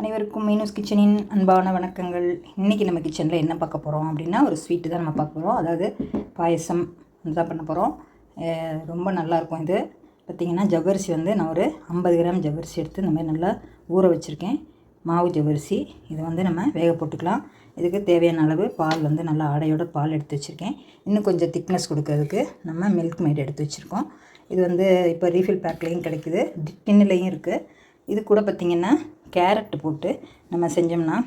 அனைவருக்கும் மீனூஸ் கிச்சனின் அன்பான வணக்கங்கள். இன்றைக்கி நம்ம கிச்சனில் என்ன பார்க்க போகிறோம் அப்படின்னா ஒரு ஸ்வீட்டு தான் நம்ம பார்க்க போகிறோம் அதாவது பாயசம் தான் பண்ண போகிறோம் ரொம்ப நல்லாயிருக்கும் இது. பார்த்திங்கன்னா ஜவ்வரிசி வந்து நான் ஒரு ஐம்பது கிராம் ஜவ்வரிசி எடுத்து இந்த மாதிரி நல்லா ஊற வச்சுருக்கேன். மாவு ஜவ்வரிசி. இது வந்து நம்ம வேக போட்டுக்கலாம். இதுக்கு தேவையான அளவு பால் வந்து நல்லா ஆடையோட பால் எடுத்து வச்சுருக்கேன். இன்னும் கொஞ்சம் திக்னஸ் கொடுக்கறதுக்கு நம்ம மில்க் மேட் எடுத்து வச்சுருக்கோம். இது வந்து இப்போ ரீஃபில் பேக்லேயும் கிடைக்குது. டின்னிலையும் இருக்குது இது கூட பார்த்திங்கன்னா கேரட் போட்டு நம்ம செஞ்சோம்னா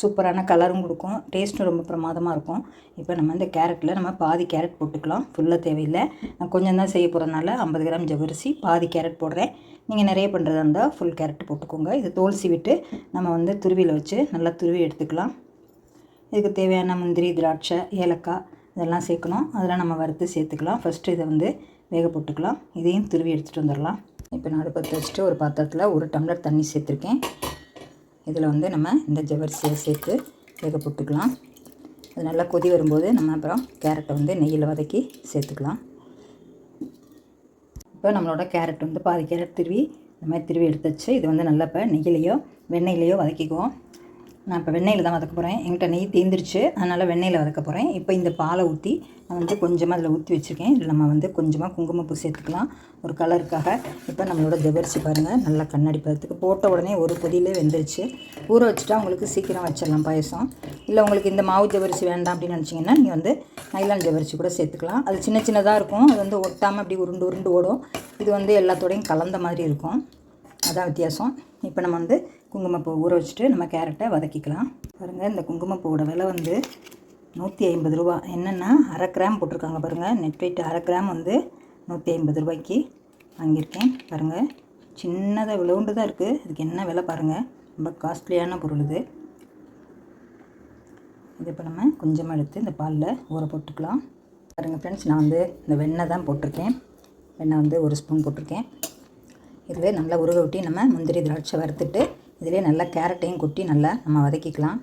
சூப்பரான கலரும் கொடுக்கும். டேஸ்ட்டும் ரொம்ப பிரமாதமாக இருக்கும். இப்போ நம்ம இந்த கேரட்டில் நம்ம பாதி கேரட் போட்டுக்கலாம். ஃபுல்லாக தேவையில்லை. நான் கொஞ்சம் தான் செய்ய போகிறதுனால ஐம்பது கிராம் ஜவ்வரிசி பாதி கேரட் போடுறேன். நீங்கள் நிறைய பண்ணுறதா இருந்தால் ஃபுல் கேரட் போட்டுக்கோங்க. இது தோல் சீவிட்டு நம்ம வந்து துருவியில் வச்சு நல்லா துருவி எடுத்துக்கலாம். இதுக்கு தேவையான முந்திரி திராட்சை ஏலக்காய் இதெல்லாம் சேர்க்கணும். அதெல்லாம் நம்ம வறுத்து சேர்த்துக்கலாம். ஃபஸ்ட்டு இதை வந்து வேக போட்டுக்கலாம். இதையும் துருவி எடுத்துகிட்டு வந்துடலாம். இப்போ நான் அடுப்பத்தை வச்சுட்டு ஒரு பாத்திரத்தில் ஒரு டம்ளர் தண்ணி சேர்த்துருக்கேன். இதில் வந்து நம்ம இந்த ஜவரிசியை சேர்த்து வேக போட்டுக்கலாம். அது நல்லா கொதி வரும்போது நம்ம அப்புறம் கேரட்டை வந்து நெய்யில் வதக்கி சேர்த்துக்கலாம். இப்போ நம்மளோட கேரட் வந்து பாதி கேரட் திருவி இந்த மாதிரி திருவி எடுத்து வச்சு இது வந்து நல்லா இப்போ நெய்யிலையோ வெண்ணெயிலையோ வதக்கிக்குவோம். நான் இப்போ வெண்ணெயில் தான் வதக்க போகிறேன் எங்கிட்ட நெய் தீந்துருச்சு அதனால் வெண்ணெயில் வதக்க போகிறேன் இப்போ இந்த பாலை ஊற்றி நான் வந்து கொஞ்சமாக அதில் ஊற்றி வச்சுருக்கேன். இதில் நம்ம வந்து கொஞ்சமாக குங்குமப்பூ சேர்த்துக்கலாம். ஒரு கலருக்காக. இப்போ நம்மளோட ஜவரிச்சு பாருங்கள் நல்லா கண்ணாடி பதத்துக்கு போட்ட உடனே ஒரு பொதியிலே வெந்துருச்சு. ஊற வச்சுட்டா உங்களுக்கு சீக்கிரம் வச்சிடலாம் பாயசம். இல்லை உங்களுக்கு இந்த மாவு ஜவரிசி வேண்டாம் அப்படின்னு நினச்சிங்கன்னா நீங்கள் வந்து நைலான் ஜவ்வரிசி கூட சேர்த்துக்கலாம். அது சின்ன சின்னதாக இருக்கும். அது வந்து ஒட்டாமல் அப்படி உருண்டு உருண்டு ஓடும். இது வந்து எல்லாத்தோடையும் கலந்த மாதிரி இருக்கும். அதான் வித்தியாசம். இப்போ நம்ம வந்து குங்குமப்பூ ஊற வச்சுட்டு நம்ம கேரட்டை வதக்கிக்கலாம். பாருங்கள் இந்த குங்குமப்பூவோட விலை வந்து நூற்றி ஐம்பது ரூபா. என்னென்னா அரை கிராம் போட்டிருக்காங்க பாருங்கள் நெட் வெயிட் அரை கிராம் வந்து நூற்றி ஐம்பது ரூபாய்க்கு வாங்கியிருக்கேன். பாருங்கள் சின்னதாக விழுண்டு தான் இருக்குது இதுக்கு என்ன விலை பாருங்கள் ரொம்ப காஸ்ட்லியான பொருள் இது. இது இப்போ நம்ம கொஞ்சமாக எடுத்து இந்த பாலில் ஊற போட்டுக்கலாம். பாருங்கள் ஃப்ரெண்ட்ஸ் நான் வந்து இந்த வெண்ணெய் தான் போட்டிருக்கேன். வெண்ணெய் வந்து ஒரு ஸ்பூன் போட்டிருக்கேன். இதில் நல்லா உருக விட்டி நம்ம முந்திரி திராட்சை வறுத்துட்டு இதிலே நல்லா கேரட்டையும் கொட்டி நல்லா நம்ம வதக்கிக்கலாம்.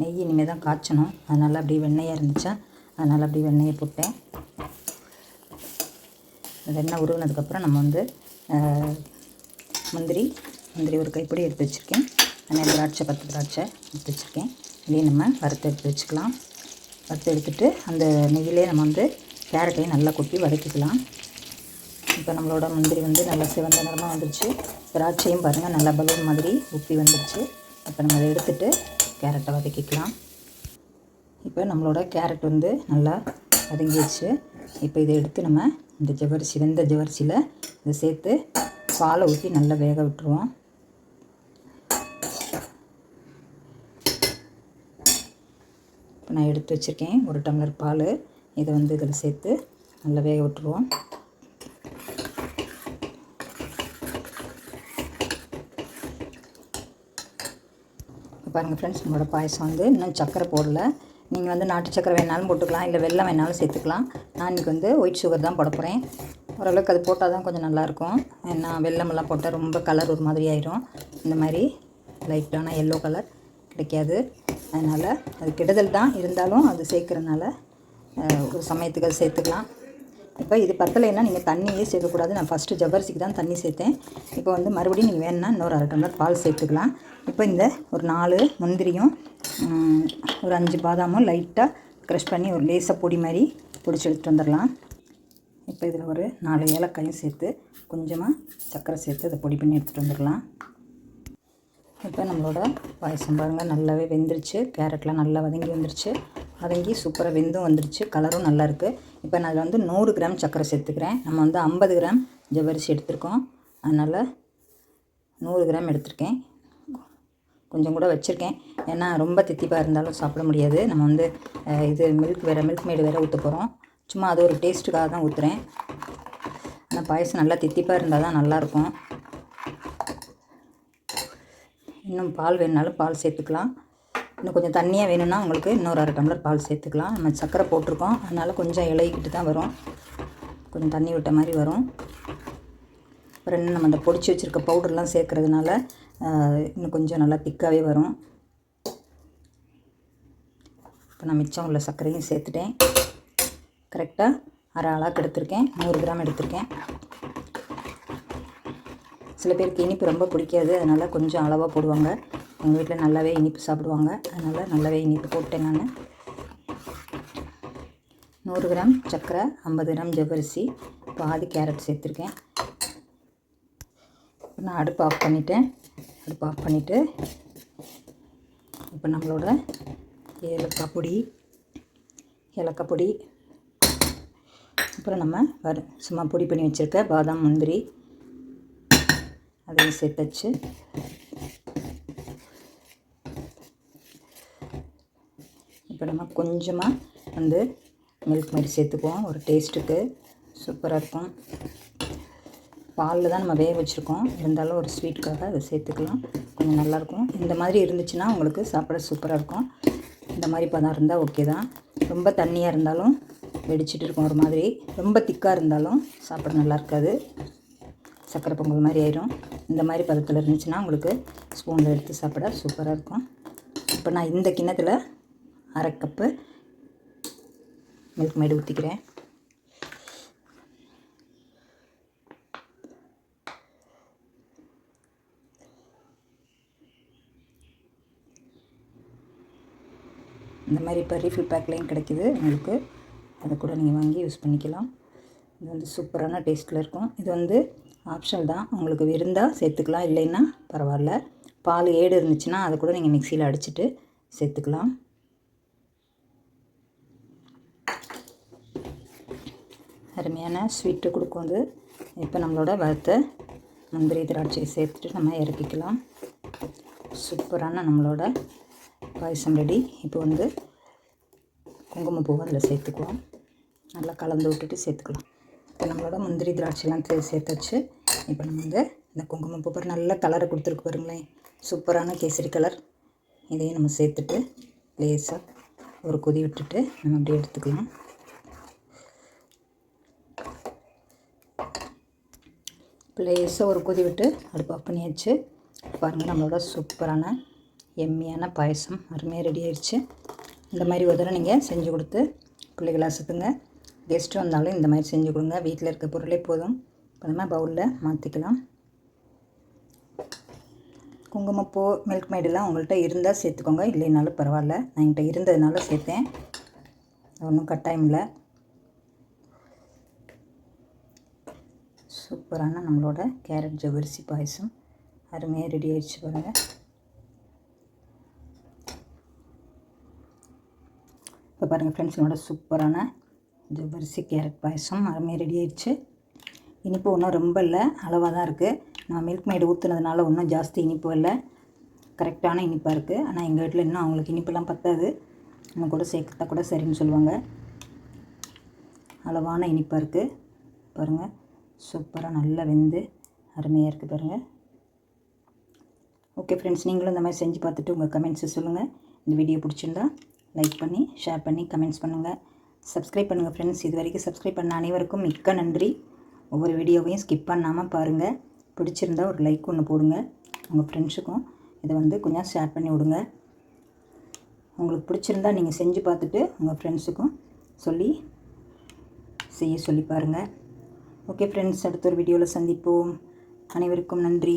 நெய் இனிமேல் தான் காய்ச்சணும். அதனால் அப்படி வெண்ணெயாக இருந்துச்சா அதனால் அப்படி வெண்ணெயை போட்டேன். வெண்ணெய் உருவினதுக்கப்புறம் நம்ம வந்து முந்திரி முந்திரி ஒரு கைப்பிடி எடுத்து வச்சுருக்கேன். அதனால் திராட்சை பத்து திராட்சை எடுத்து வச்சுருக்கேன். இதையும் நம்ம வறுத்து எடுத்து வச்சுக்கலாம். வறுத்து எடுத்துகிட்டு அந்த நெய்யிலே நம்ம வந்து கேரட்டையும் நல்லா கொட்டி வதக்கிக்கலாம். இப்போ நம்மளோட முந்திரி வந்து நல்லா சிவந்த நிறமாக வந்துருச்சு. திராட்சையும் பாருங்கள் நல்லா பலூன் மாதிரி உப்பி வந்துருச்சு. இப்போ நம்ம அதை எடுத்துகிட்டு கேரட்டை வதக்கிக்கலாம். இப்போ நம்மளோட கேரட் வந்து நல்லா வதங்கிடுச்சு இப்போ இதை எடுத்து நம்ம இந்த ஜவரிசி வெந்த ஜவரிசியில் இதை சேர்த்து பாலை ஊற்றி நல்லா வேக விட்டுருவோம். இப்போ நான் எடுத்து வச்சுருக்கேன் ஒரு டம்ளர் பால். இதை வந்து இதில் சேர்த்து நல்லா வேக விட்டுருவோம். பாருங்கள் ஃப்ரெண்ட்ஸ் நம்மளோட பாயசம் வந்து இன்னும் சக்கரை போடல. நீங்கள் வந்து நாட்டு சக்கரை வேணாலும் போட்டுக்கலாம் இல்லை வெள்ளம் வேணாலும் சேர்த்துக்கலாம். நான் இன்றைக்கி வந்து ஒயிட் சுகர் தான் போட போகிறேன் ஓரளவுக்கு அது போட்டால் தான் கொஞ்சம் நல்லாயிருக்கும் ஏன்னா வெள்ளமெல்லாம் போட்டால் ரொம்ப கலர் ஒரு மாதிரி ஆயிரும். இந்த மாதிரி லைட்டான எல்லோ கலர் கிடைக்காது. அதனால் அது கெடுதல் தான். இருந்தாலும் அது சேர்க்குறதுனால ஒரு சமயத்துக்கு அது சேர்த்துக்கலாம். இப்போ இது பத்தலைன்னா நீங்கள் தண்ணியே சேர்க்கக்கூடாது. நான் ஃபஸ்ட்டு ஜவ்வரிசிக்கு தான் தண்ணி சேர்த்தேன். இப்போ வந்து மறுபடியும் நீங்கள் வேணுன்னா இன்னொரு அரை டம்ளர் பால் சேர்த்துக்கலாம். இப்போ இந்த ஒரு நாலு முந்திரியும் ஒரு அஞ்சு பாதாமும் லைட்டாக க்ரஷ் பண்ணி ஒரு லேசாக பொடி மாதிரி பிடிச்சி எடுத்துகிட்டு வந்துடலாம். இப்போ இதில் ஒரு நாலு ஏலக்காயும் சேர்த்து கொஞ்சமாக சர்க்கரை சேர்த்து அதை பொடி பண்ணி எடுத்துகிட்டு வந்துடலாம். இப்போ நம்மளோட பாயசம் பாருங்கள் நல்லாவே வெந்துருச்சு. கேரட்லாம் நல்லா வதங்கி வந்துருச்சு. வதங்கி சூப்பராக வெந்தும் வந்துருச்சு. கலரும் நல்லா இருக்குது இப்போ நான் அதில் வந்து நூறு கிராம் சர்க்கரை சேர்த்துக்கிறேன். நம்ம வந்து ஐம்பது கிராம் ஜவ்வரிசி எடுத்திருக்கோம். அதனால் நூறு கிராம் எடுத்திருக்கேன். கொஞ்சம் கூட வச்சுருக்கேன். ஏன்னா ரொம்ப தித்திப்பாக இருந்தாலும் சாப்பிட முடியாது. நம்ம வந்து இது மில்க் வேறு மில்க் மேடு வேறு ஊற்ற போகிறோம் சும்மா அது ஒரு டேஸ்ட்டுக்காக தான் ஊற்றுறேன் ஆனால் பாயசம் நல்லா தித்திப்பாக இருந்தால் தான் நல்லாயிருக்கும். இன்னும் பால் வேணுனாலும் பால் சேர்த்துக்கலாம். இன்னும் கொஞ்சம் தண்ணியாக வேணும்னா உங்களுக்கு இன்னொரு அரை டம்ளர் பால் சேர்த்துக்கலாம். நம்ம சர்க்கரை போட்டிருக்கோம். அதனால் கொஞ்சம் இலகிக்கிட்டு தான் வரும். கொஞ்சம் தண்ணி விட்ட மாதிரி வரும். அப்புறம் என்ன நம்ம அந்த பொடிச்சு வச்சுருக்க பவுடர்லாம் சேர்க்குறதுனால இன்னும் கொஞ்சம் நல்லா திக்காகவே வரும். இப்போ நான் மிச்சம் உள்ள சர்க்கரையும் சேர்த்துட்டேன். கரெக்டாக அரை அளவுக்கு எடுத்திருக்கேன் நூறு கிராம் எடுத்திருக்கேன். சில பேருக்கு இனிப்பு ரொம்ப பிடிக்காது. அதனால் கொஞ்சம் அளவாக போடுவாங்க. எங்கள் வீட்டில் நல்லாவே இனிப்பு சாப்பிடுவாங்க. அதனால் நல்லாவே இனிப்பு போட்டேன் நான். நூறு கிராம் சர்க்கரை ஐம்பது கிராம் ஜவ்வரிசி பாதி கேரட் சேர்த்துருக்கேன். இப்போ நான் அடுப்பு ஆஃப் பண்ணிட்டேன். அடுப்பு ஆஃப் பண்ணிவிட்டு இப்போ நம்மளோட ஏலக்காய் பொடி ஏலக்காய் பொடி. அப்புறம் நம்ம வர சும்மா பொடி பண்ணி வச்சுருக்க பாதாம் முந்திரி. அதையும் சேர்த்து வச்சு இப்போ நம்ம கொஞ்சமாக வந்து மில்க் மாதிரி சேர்த்துக்குவோம். ஒரு டேஸ்ட்டுக்கு சூப்பராக இருக்கும். பாலில் தான் நம்ம வேக வச்சுருக்கோம். இருந்தாலும் ஒரு ஸ்வீட்டுக்காக அதை சேர்த்துக்கலாம். கொஞ்சம் நல்லாயிருக்கும் இந்த மாதிரி இருந்துச்சுன்னா உங்களுக்கு சாப்பிட சூப்பராக இருக்கும். இந்த மாதிரி பதம் இருந்தால் ஓகே தான். ரொம்ப தண்ணியாக இருந்தாலும் வெடிச்சிட்டு இருக்கும் ஒரு மாதிரி. ரொம்ப திக்காக இருந்தாலும் சாப்பிட நல்லா இருக்காது. சக்கரை பொங்கல் மாதிரி ஆயிரும். இந்த மாதிரி பதத்தில் இருந்துச்சுன்னா உங்களுக்கு ஸ்பூனில் எடுத்து சாப்பிட சூப்பராக இருக்கும். இப்போ நான் இந்த கிண்ணத்தில் அரை கப்பு மில்க் மேடு ஊற்றிக்கிறேன் இந்த மாதிரி இப்போ ரீஃபில் பேக்லேயும் கிடைக்கிது உங்களுக்கு. அதை கூட நீங்கள் வாங்கி யூஸ் பண்ணிக்கலாம். இது வந்து சூப்பரான டேஸ்ட்டில் இருக்கும். இது வந்து ஆப்ஷனல் தான். உங்களுக்கு இருந்தால் சேர்த்துக்கலாம். இல்லைன்னா பரவாயில்ல. பால் ஏடு இருந்துச்சுன்னா அதை கூட நீங்கள் மிக்சியில் அடிச்சுட்டு சேர்த்துக்கலாம். அருமையான ஸ்வீட்டு கொடுக்கும் அது இப்போ நம்மளோட வறுத்த முந்திரி திராட்சையை சேர்த்துட்டு நம்ம இறக்கிக்கலாம். சூப்பரான நம்மளோட பாயசம் ரெடி இப்போ வந்து குங்குமப்பூ அதில் சேர்த்துக்குவோம். நல்லா கலந்து விட்டுட்டு சேர்த்துக்கலாம். இப்போ நம்மளோட முந்திரி திராட்சைலாம் சேர்த்து சேர்த்தாச்சு. இப்போ நம்ம வந்து இந்த குங்குமப்பூ பாரு நல்ல கலரை கொடுத்துருக்கு பாருங்களேன். சூப்பரான கேசரி கலர் இதையும் நம்ம சேர்த்துட்டு லேசாக ஒரு கொதி விட்டுட்டு நம்ம அப்படியே எடுத்துக்கலாம். லேசாக ஒரு கொதி விட்டு அடுப்பு ஆஃப் பண்ணியாச்சு பாருங்கள் நம்மளோட சூப்பரான எம்மியான பாயசம் அருமையாக ரெடி ஆயிடுச்சு இந்த மாதிரி ஒரு தடவை நீங்கள் செஞ்சு கொடுத்து பிள்ளைகளை அசத்துங்க கெஸ்ட்டு வந்தாலும் இந்த மாதிரி செஞ்சு கொடுங்க. வீட்டில் இருக்க பொருளே போதும். இப்போ பவுலில் மாற்றிக்கலாம் குங்குமப்பூ மில்க் மேடெல்லாம் உங்கள்கிட்ட இருந்தால் சேர்த்துக்கோங்க. இல்லைனாலும் பரவாயில்ல. நான் என்கிட்ட இருந்ததுனால சேர்த்தேன். ஒன்றும் கட்டாயம் இல்லை. சூப்பரான நம்மளோட கேரட் ஜவ்வரிசி பாயசம். அருமையாக ரெடி ஆயிடுச்சு பாருங்கள் இப்போ பாருங்கள் ஃப்ரெண்ட்ஸ் என்னோட சூப்பரான ஜவ்வரிசி கேரட் பாயசம் அருமையாக ரெடி ஆயிடுச்சு. இனிப்பு ஒன்றும் ரொம்ப இல்லை அளவாக தான் இருக்குது நான் மில்க் மேடு ஊற்றுனதுனால ஒன்றும் ஜாஸ்தி இனிப்பு இல்லை. கரெக்டான இனிப்பாக இருக்குது ஆனால் எங்கள் வீட்டில் இன்னும் அவங்களுக்கு இனிப்பெல்லாம் பத்தாது. நம்ம கூட சேர்க்கத்தா கூட சரின்னு சொல்லுவாங்க. அளவான இனிப்பாக இருக்குது பாருங்கள் சூப்பராக நல்லா வெந்து அருமையாக இருக்குது பாருங்கள் ஓகே ஃப்ரெண்ட்ஸ் நீங்களும் இந்த மாதிரி செஞ்சு பார்த்துட்டு உங்கள் கமெண்ட்ஸை சொல்லுங்கள் இந்த வீடியோ பிடிச்சிருந்தா லைக் பண்ணி ஷேர் பண்ணி கமெண்ட்ஸ் பண்ணுங்கள் சப்ஸ்கிரைப் பண்ணுங்கள் ஃப்ரெண்ட்ஸ் இது வரைக்கும் சப்ஸ்கிரைப் பண்ண அனைவருக்கும் மிக்க நன்றி. ஒவ்வொரு வீடியோவையும் ஸ்கிப் பண்ணாமல் பாருங்கள் பிடிச்சிருந்தா ஒரு லைக் ஒன்று போடுங்க. உங்கள் ஃப்ரெண்ட்ஸுக்கும் இதை வந்து கொஞ்சம் ஷேர் பண்ணி விடுங்க. உங்களுக்கு பிடிச்சிருந்தா நீங்கள் செஞ்சு பார்த்துட்டு உங்கள் ஃப்ரெண்ட்ஸுக்கும் சொல்லி செய்ய சொல்லி பாருங்கள் ஓகே ஃப்ரெண்ட்ஸ் அடுத்த ஒரு வீடியோவில் சந்திப்போம். அனைவருக்கும் நன்றி.